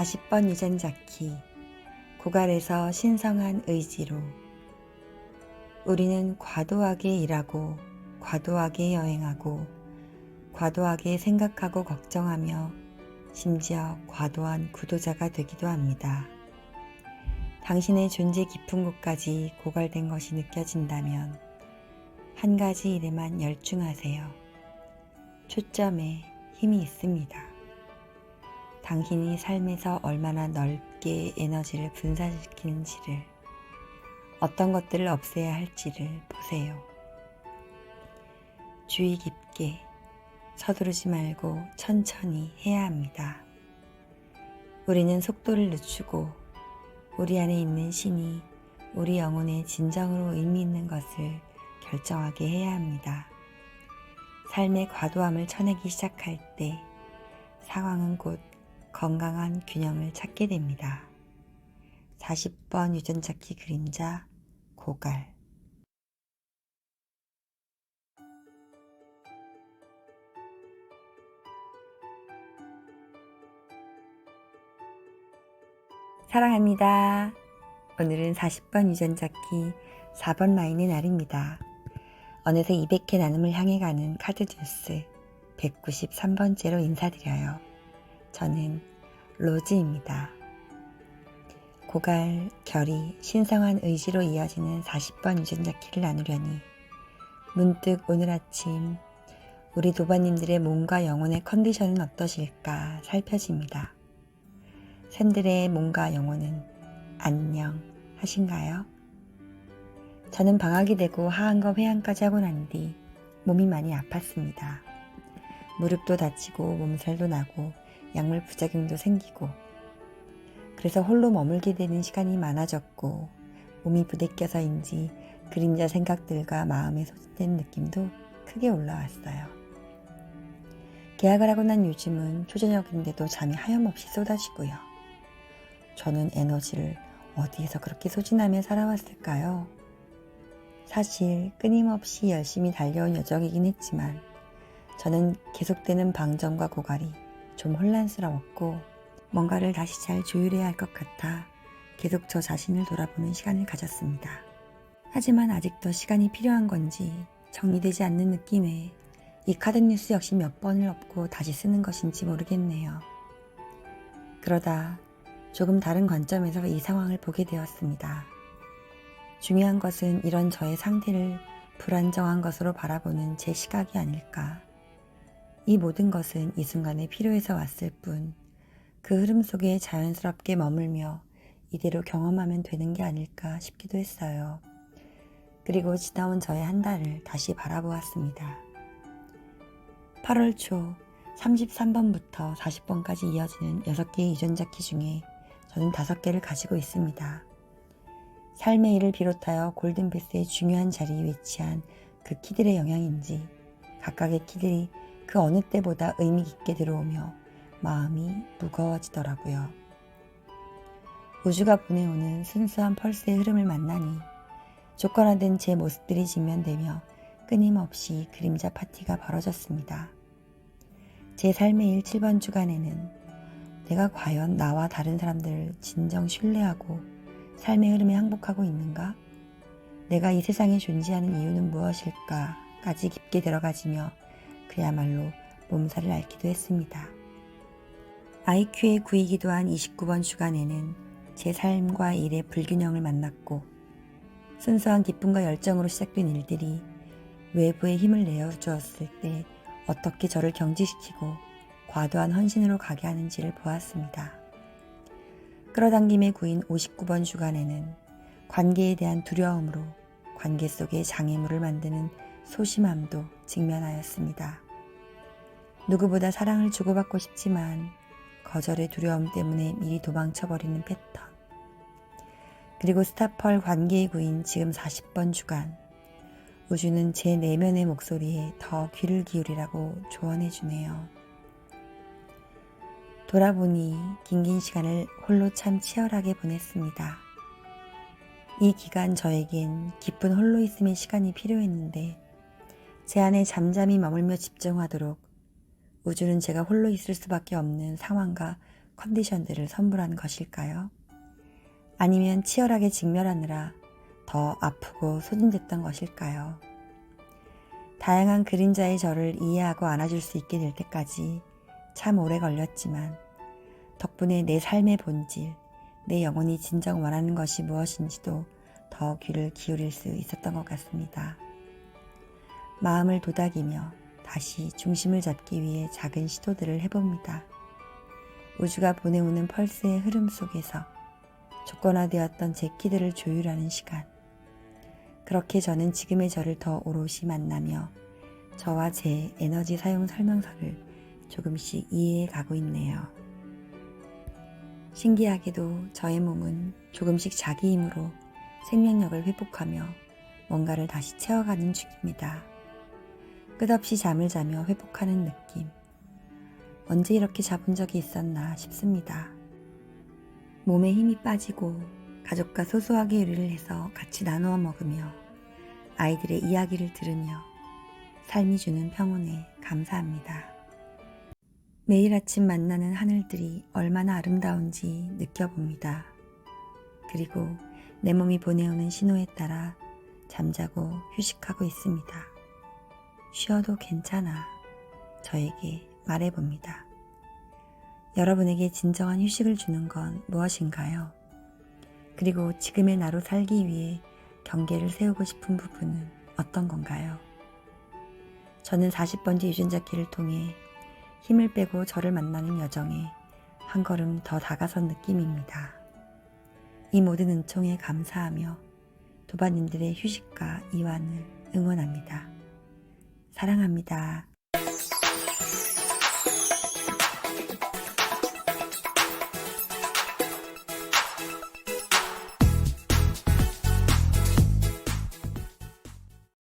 40번 유전자키 고갈에서 신성한 의지로 우리는 과도하게 일하고 과도하게 여행하고 과도하게 생각하고 걱정하며 심지어 과도한 구도자가 되기도 합니다. 당신의 존재 깊은 곳까지 고갈된 것이 느껴진다면 한 가지 일에만 열중하세요. 초점에 힘이 있습니다. 당신이 삶에서 얼마나 넓게 에너지를 분산시키는지를 어떤 것들을 없애야 할지를 보세요. 주의 깊게 서두르지 말고 천천히 해야 합니다. 우리는 속도를 늦추고 우리 안에 있는 신이 우리 영혼의 진정으로 의미 있는 것을 결정하게 해야 합니다. 삶의 과도함을 쳐내기 시작할 때 상황은 곧 건강한 균형을 찾게 됩니다. 40번 유전자키 그림자 고갈 사랑합니다. 오늘은 40번 유전자키 4번 라인의 날입니다. 어느새 200회 나눔을 향해 가는 카드 뉴스 193번째로 인사드려요. 저는 로즈입니다. 고갈, 결의, 신성한 의지로 이어지는 40번 유전자 키를 나누려니 문득 오늘 아침 우리 도반님들의 몸과 영혼의 컨디션은 어떠실까 살펴집니다. 샌들의 몸과 영혼은 안녕 하신가요? 저는 방학이 되고 하한검 회항까지 하고 난 뒤 몸이 많이 아팠습니다. 무릎도 다치고 몸살도 나고 약물 부작용도 생기고 그래서 홀로 머물게 되는 시간이 많아졌고 몸이 부대껴서인지 그림자 생각들과 마음에 소진된 느낌도 크게 올라왔어요. 계약을 하고 난 요즘은 초저녁인데도 잠이 하염없이 쏟아지고요. 저는 에너지를 어디에서 그렇게 소진하며 살아왔을까요? 사실 끊임없이 열심히 달려온 여정이긴 했지만 저는 계속되는 방정과 고갈이 좀 혼란스러웠고 뭔가를 다시 잘 조율해야 할 것 같아 계속 저 자신을 돌아보는 시간을 가졌습니다. 하지만 아직도 시간이 필요한 건지 정리되지 않는 느낌에 이 카드 뉴스 역시 몇 번을 엎고 다시 쓰는 것인지 모르겠네요. 그러다 조금 다른 관점에서 이 상황을 보게 되었습니다. 중요한 것은 이런 저의 상태를 불안정한 것으로 바라보는 제 시각이 아닐까. 이 모든 것은 이 순간에 필요해서 왔을 뿐, 그 흐름 속에 자연스럽게 머물며 이대로 경험하면 되는 게 아닐까 싶기도 했어요. 그리고 지나온 저의 한 달을 다시 바라보았습니다. 8월 초 33번부터 40번까지 이어지는 6개의 유전자 키 중에 저는 5개를 가지고 있습니다. 삶의 일을 비롯하여 골든패스의 중요한 자리에 위치한 그 키들의 영향인지 각각의 키들이 그 어느 때보다 의미 깊게 들어오며 마음이 무거워지더라고요. 우주가 보내오는 순수한 펄스의 흐름을 만나니 조건화된 제 모습들이 직면되며 끊임없이 그림자 파티가 벌어졌습니다. 제 삶의 일 7번 주간에는 내가 과연 나와 다른 사람들을 진정 신뢰하고 삶의 흐름에 항복하고 있는가? 내가 이 세상에 존재하는 이유는 무엇일까?까지 깊게 들어가지며 그야말로 몸살을 앓기도 했습니다. IQ의 9이기도 한 29번 주간에는 제 삶과 일의 불균형을 만났고 순수한 기쁨과 열정으로 시작된 일들이 외부의 힘을 내어주었을 때 어떻게 저를 경직시키고 과도한 헌신으로 가게 하는지를 보았습니다. 끌어당김의 구인 59번 주간에는 관계에 대한 두려움으로 관계 속에 장애물을 만드는 소심함도 직면하였습니다. 누구보다 사랑을 주고받고 싶지만 거절의 두려움 때문에 미리 도망쳐버리는 패턴. 그리고 스타펄 관계의 구인 지금 40번 주간. 우주는 제 내면의 목소리에 더 귀를 기울이라고 조언해주네요. 돌아보니 긴긴 시간을 홀로 참 치열하게 보냈습니다. 이 기간 저에겐 기쁜 홀로 있음의 시간이 필요했는데 제 안에 잠잠히 머물며 집중하도록 우주는 제가 홀로 있을 수밖에 없는 상황과 컨디션들을 선물한 것일까요? 아니면 치열하게 직면하느라 더 아프고 소진됐던 것일까요? 다양한 그림자의 저를 이해하고 안아줄 수 있게 될 때까지 참 오래 걸렸지만 덕분에 내 삶의 본질, 내 영혼이 진정 원하는 것이 무엇인지도 더 귀를 기울일 수 있었던 것 같습니다. 마음을 도닥이며 다시 중심을 잡기 위해 작은 시도들을 해봅니다. 우주가 보내오는 펄스의 흐름 속에서 조건화되었던 제 키들을 조율하는 시간. 그렇게 저는 지금의 저를 더 오롯이 만나며 저와 제 에너지 사용 설명서를 조금씩 이해해 가고 있네요. 신기하게도 저의 몸은 조금씩 자기 힘으로 생명력을 회복하며 뭔가를 다시 채워가는 중입니다. 끝없이 잠을 자며 회복하는 느낌. 언제 이렇게 자본 적이 있었나 싶습니다. 몸에 힘이 빠지고 가족과 소소하게 요리를 해서 같이 나누어 먹으며 아이들의 이야기를 들으며 삶이 주는 평온에 감사합니다. 매일 아침 만나는 하늘들이 얼마나 아름다운지 느껴봅니다. 그리고 내 몸이 보내오는 신호에 따라 잠자고 휴식하고 있습니다. 쉬어도 괜찮아. 저에게 말해봅니다. 여러분에게 진정한 휴식을 주는 건 무엇인가요? 그리고 지금의 나로 살기 위해 경계를 세우고 싶은 부분은 어떤 건가요? 저는 40번째 유전자 키를 통해 힘을 빼고 저를 만나는 여정에 한 걸음 더 다가선 느낌입니다. 이 모든 은총에 감사하며 도바님들의 휴식과 이완을 응원합니다. 사랑합니다.